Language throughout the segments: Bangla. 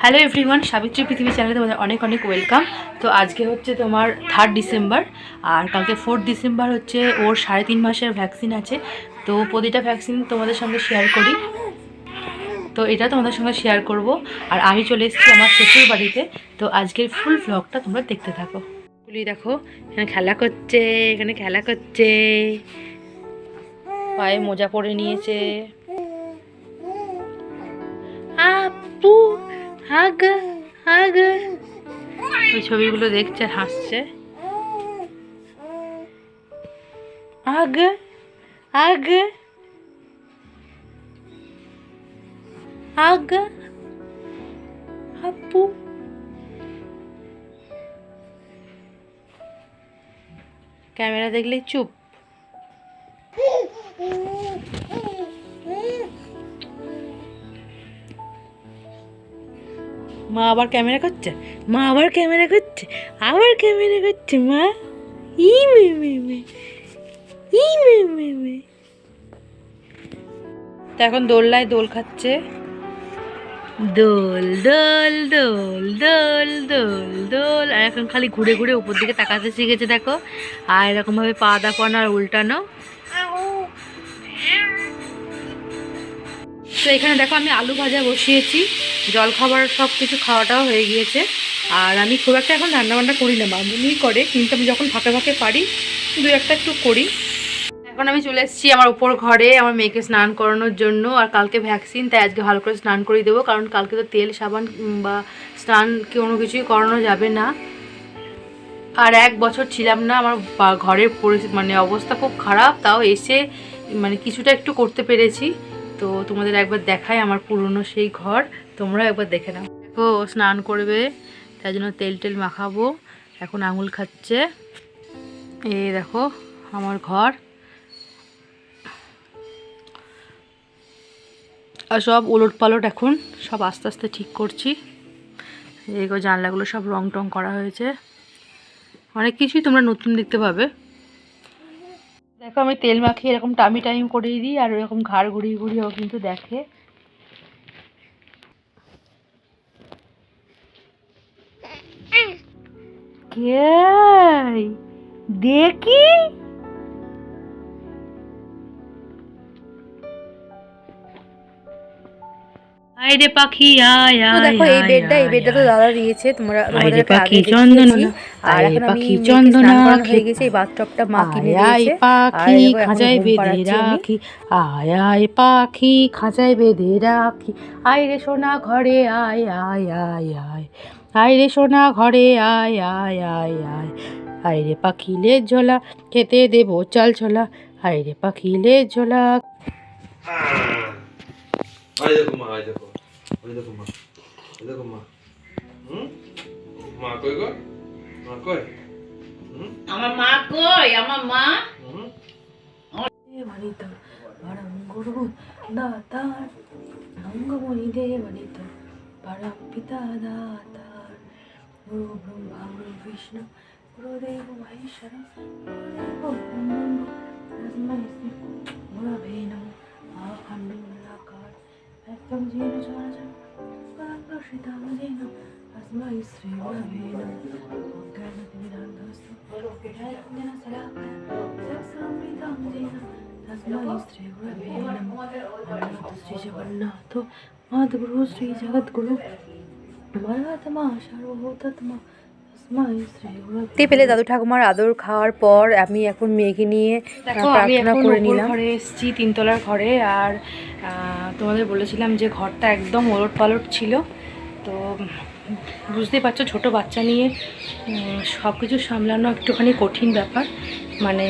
হ্যালো এভরিওয়ান সাবিত্রী পৃথিবী চ্যানেলে তোমাদের অনেক অনেক ওয়েলকাম তো আজকে হচ্ছে তোমার থার্ড ডিসেম্বর আর কালকে ফোর্থ ডিসেম্বর হচ্ছে ওর সাড়ে তিন মাসের ভ্যাকসিন আছে। তো প্রতিটা ভ্যাকসিন তোমাদের সঙ্গে শেয়ার করি। তো এটা তোমাদের সঙ্গে শেয়ার করব। আর আমি চলে এসেছি আমার শ্বশুর বাড়িতে। তো আজকের ফুল ভ্লগটা তোমরা দেখতে থাকো। বলি দেখো, এখানে খেলা করছে, এখানে খেলা করছে। পায়ে মোজা পরে নিয়েছে। আপু হাগ হাগ ওই ছবিগুলো দেখছে হাসছে। আগ আগ আগ আপু ক্যামেরা দেখলে চুপ। মা আবার ক্যামেরা করছে? মা আবার ক্যামেরা করছে? আবার ক্যামেরা করছে, মা? ই মে মে মে। ই মে মে মে। তো এখন দোলনায় দোল খাচ্ছে। দোল দোল দোল দোল দোল দোল। আর এখন খালি ঘুরে ঘুরে উপর দিকে তাকাতে শিখেছে, দেখো। আর এরকমভাবে পা দাপানো আর উল্টানো। তো এখানে দেখো আমি আলু ভাজা বসিয়েছি জল খাবার সব কিছু খাওয়াটাও হয়ে গিয়েছে। আর আমি খুব একটা এখন রান্নাবান্না করি না মামুনিই করে, কিন্তু আমি যখন ফাঁকে ফাঁকে পারি, দু একটা একটু করি। এখন আমি চলে এসেছি আমার উপর ঘরে, আমার মেয়েকে স্নান করানোর জন্য, আর কালকে ভ্যাকসিন তাই আজকে ভালো করে স্নান করিয়ে দেবো, কারণ কালকে তো তেল, সাবান বা স্নান কোনো কিছুই করানো যাবে না। আর এক বছর ছিলাম না, আমার ঘরের পরিস্থিতি মানে অবস্থা খুব খারাপ, তাও এসে মানে কিছুটা একটু করতে পেরেছি। তো তোমাদের একবার দেখাই আমার পুরনো সেই ঘর। তোমরা একবার দেখে নাও। দেখো স্নান করবে, তাই জন্য তেল টেল মাখাবো। এখন আঙুল খাচ্ছে। এই দেখো, আমার ঘর। আর সব ওলট পালট এখন, সব আস্তে আস্তে ঠিক করছি। এই জানলাগুলো সব রং টং করা হয়েছে। অনেক কিছুই তোমরা নতুন দেখতে পাবে। দেখো, আমি তেল মাখিয়ে এরকম টামি টাইম করিয়ে দিই, আর এরকম ঘাড় ঘুরিয়ে ঘুরিয়েও কিন্তু দেখে। দেখি। আয় পাখি আয় আয় দেখো এই বেডটা এই বেডটা তো দাদা দিয়েছে তোমরা আয় পাখি চন্দনা, আর এখন পাখি চন্দনা, হয়ে গেছে এই বাথটবটা মা কিনে আয় আয় দিয়েছে পাখি আর দেখো এখন খাঁচায় বেঁধে রাখি। আয় আয় পাখি খাঁচায় বেঁধে রাখি। আয় রে সোনা ঘরে আয় আয় আয় আয়। আয় রে সোনা ঘরে আয় আয় আয় আয়। আয় রে পাখি লেজ ঝোলা খেতে দেবো চাল ছোলা। আয় রে পাখি লেজ ঝোলা। ওই দেখো মা ওই দেখো। দেখো মা ওই দেখো মা হুম মা কই গো মা কই হুম আমার মা কই আমার মা হুম వనిత పరం గురు దాతార్ అంగముని దేవనిత పరం పిత దాతార్ గురు బ్రహ్మ గురు విష్ణు గురుదేవ మహేశ్వర గురవే జగన్నాథ మాధగురు శ్రీ జగద్గురు মরাত্মা সর্বভূতাত্মা তস্মাই শ্রী গুরবে দেখতে পেলে দাদু ঠাকুমার আদর খাওয়ার পর আমি এখন মেয়েকে নিয়ে আহ, দেখো আমি প্রার্থনা এখন করে উপর নিলাম ঘরে এসেছি তিনতলার ঘরে আর আহ, তোমাদের বলেছিলাম যে ঘরটা একদম ওলট পালট ছিল তো উম, বুঝতেই পারছ ছোট বাচ্চা নিয়ে সব কিছু সামলানো একটুখানি কঠিন ব্যাপার। মানে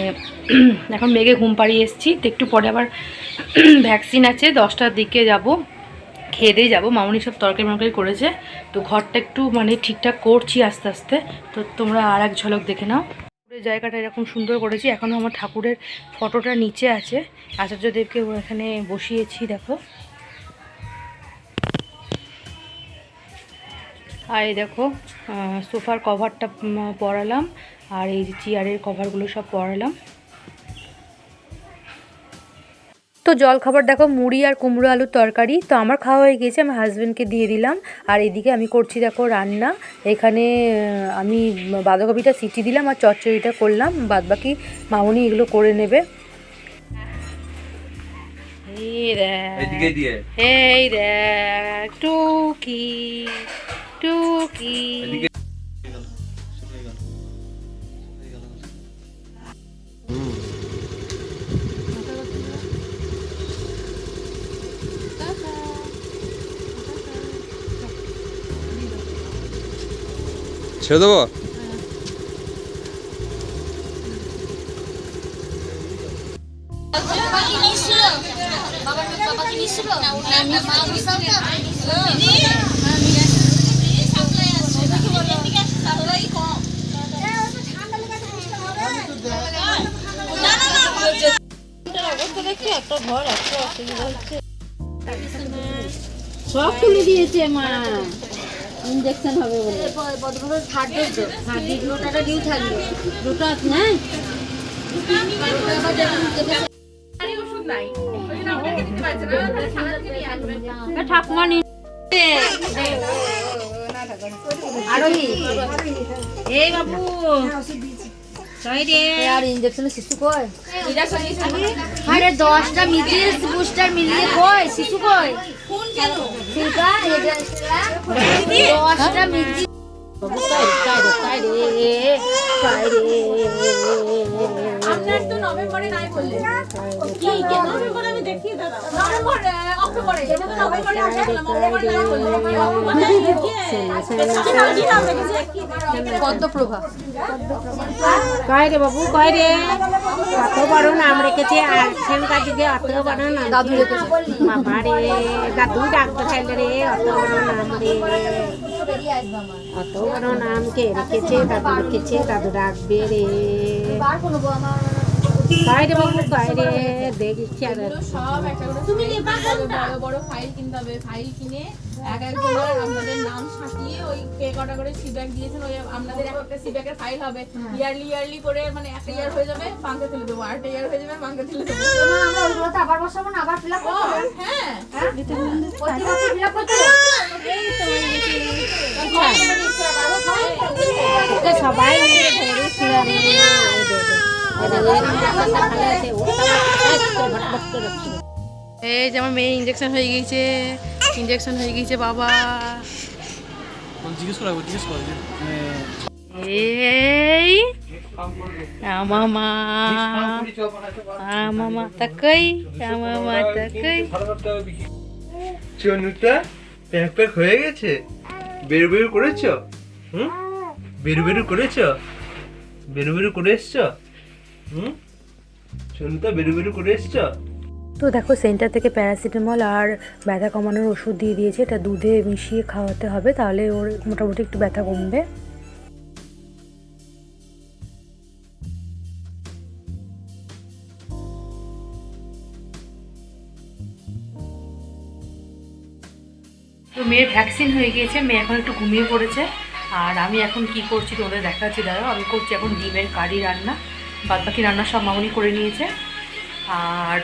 এখন মেঘে ঘুম পাড়িয়ে এসেছি তো একটু পরে আবার ভ্যাকসিন আছে দশটার দিকে যাব খেয়ে দিয়ে যাব। মামনি সব তরকারি মরকারি করেছে তো ঘরটা একটু মানে ঠিকঠাক করছি আস্তে আস্তে। তো তোমরা আর এক ঝলক দেখে নাও। জায়গাটা এরকম সুন্দর করেছি এখনও আমার ঠাকুরের ফটোটা নিচে আছে। আচার্যদেবকে এখানে বসিয়েছি দেখো। আর এই দেখো সোফার কভারটা পরালাম। আর এই যে চেয়ারের কভারগুলো সব পরালাম। তো জল খাবার দেখো মুড়ি আর কুমড়ো আলুর তরকারি। তো আমার খাওয়া হয়ে গেছে আমার হাজব্যান্ডকে দিয়ে দিলাম। আর এদিকে আমি করছি দেখো রান্না। এখানে আমি বাঁধাকপিটা সিটি দিলাম আর চচ্চড়িটা করলাম। বাদ বাকি মামনি এগুলো করে নেবে। এই দেখ এই দেখ টুকি। টুকি ছেড়ে দেবো সব খুলে দিয়েছে মা। ইঞ্জেকশন হবে বলে। থার্ড ডোজ থার্ড ডোজ ওটাটা ডিউ থাকবে। দুটো আছে না। ঠাকুমা এই বাবু। রে আর ইঞ্জেকশনে শিশু কয় আরে দশটা মিজিল বুস্টার মিলিয়ে কই? শিশু কই? দশটা মিজিল আপনার তো নভেম্বরে নাই বললেন কি নভেম্বরে কয় রে বাবু কয় রে? অত বড় নাম রেখেছে আর সেখানকার যুগে অত বড় নাম দাদু রেখেছে। বাবা রে দাদু ডাকতে চাইলে রে অত বড় নাম রে। অত বড় নাম কে রেখেছে দাদু রেখেছে দাদু ডাকবে রে। কয় বাবু কয় দেখছি আর সব একটা করে। তুমি বড় বড় ফাইল কিনতে হবে। ফাইল কিনে এক একজনের আপনাদের নাম সাজিয়ে ওই কে কটা করে সিব্যাক দিয়েছেন ওই আপনাদের এক একটা সিব্যাকের ফাইল হবে। ইয়ারলি ইয়ারলি করে মানে একটা ইয়ার হয়ে যাবে পাঙ্কে তুলে দেবো। আরেকটা ইয়ার হয়ে যাবে পাঙ্কে তুলে দেবো। আমরা ওইগুলো তো আবার বসাবো না আবার ফিল আপ ও, হ্যাঁ। প্রতি বছর ফিল আপ করতে ওকে সবাই মিলে ধরেছিলাম রে এই দে, দে। এই দে, এর এই যে আমার মেয়ে ইঞ্জেকশন হয়ে গিয়েছে। ইঞ্জেকশন হয়ে গিয়েছে বাবা। জিজ্ঞেস করা জিজ্ঞেস করা এই চনুটা প্যাক প্যাক হয়ে গেছে। বেরু বেরু করেছ? হুম? বেরু বেরু করেছ? বেরু বেরু করে এসছ? হুম? বেরু বেরু করে এসছ? তো দেখো সেন্টার থেকে প্যারাসিটামল আর ব্যথা কমানোর ওষুধ দিয়ে দিয়েছে। এটা দুধে মিশিয়ে খাওয়াতে হবে তাহলে ওর মোটামুটি একটু ব্যথা কমবে। তো মেয়ের ভ্যাকসিন হয়ে গিয়েছে মেয়ে এখন একটু ঘুমিয়ে পড়েছে। আর আমি এখন কি করছি তোমাদের দেখাচ্ছি দাঁড়াও আমি করছি এখন ডিমের কারি রান্না। বাদ বাকি রান্না সব মামনি করে নিয়েছে। আর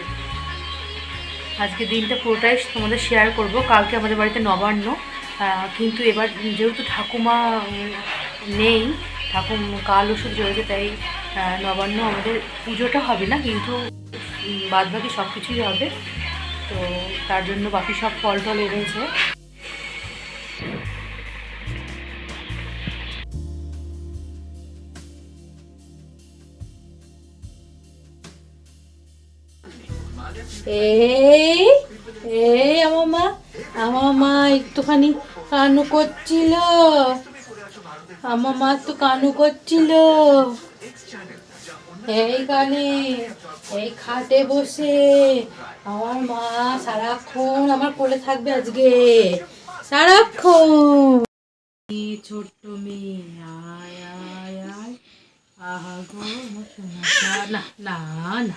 আজকে দিনটা পুরোটাই তোমাদের শেয়ার করব। কালকে আমাদের বাড়িতে নবান্ন কিন্তু এবার যেহেতু ঠাকুমা নেই, ঠাকুম, কাল ওষুধ রয়েছে, তাই নবান্ন আমাদের পুজোটা হবে না, কিন্তু বাদ বাকি সব কিছুই হবে। তো তার জন্য বাকি সব ফল টল এনেছে। এই এই আমার মা আমার মা একটুখানি কানু করছিল। আমার মা একটু কানু করছিল। এই কানে, এই খাটে বসে আমার মা সারাক্ষণ আমার কোলে থাকবে আজকে। সারাক্ষণ। ছোট্ট মেয়ে, আয় আয় আয়। আহা গো না না না।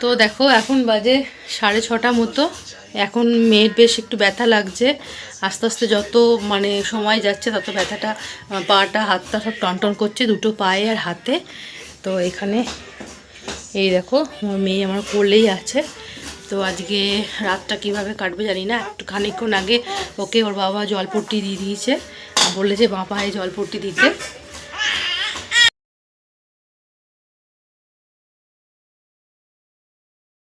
তো দেখো, এখন বাজে সাড়ে ছটা মতো। এখন মেয়ের বেশ একটু ব্যথা লাগছে। আস্তে আস্তে যত মানে সময় যাচ্ছে, তত ব্যথাটা, পাটা, হাতটা সব টনটন করছে দুটো পায়ে আর হাতে। তো এখানে এই দেখো আমার মেয়ে আমার কোলেই আছে। তো আজকে রাতটা কীভাবে কাটবে জানি না। একটু খানিকক্ষণ আগে ওকে ওর বাবা জলপট্টি দিয়ে দিয়েছে। বলেছে বাঁ পায়ে জলপট্টি দিতে।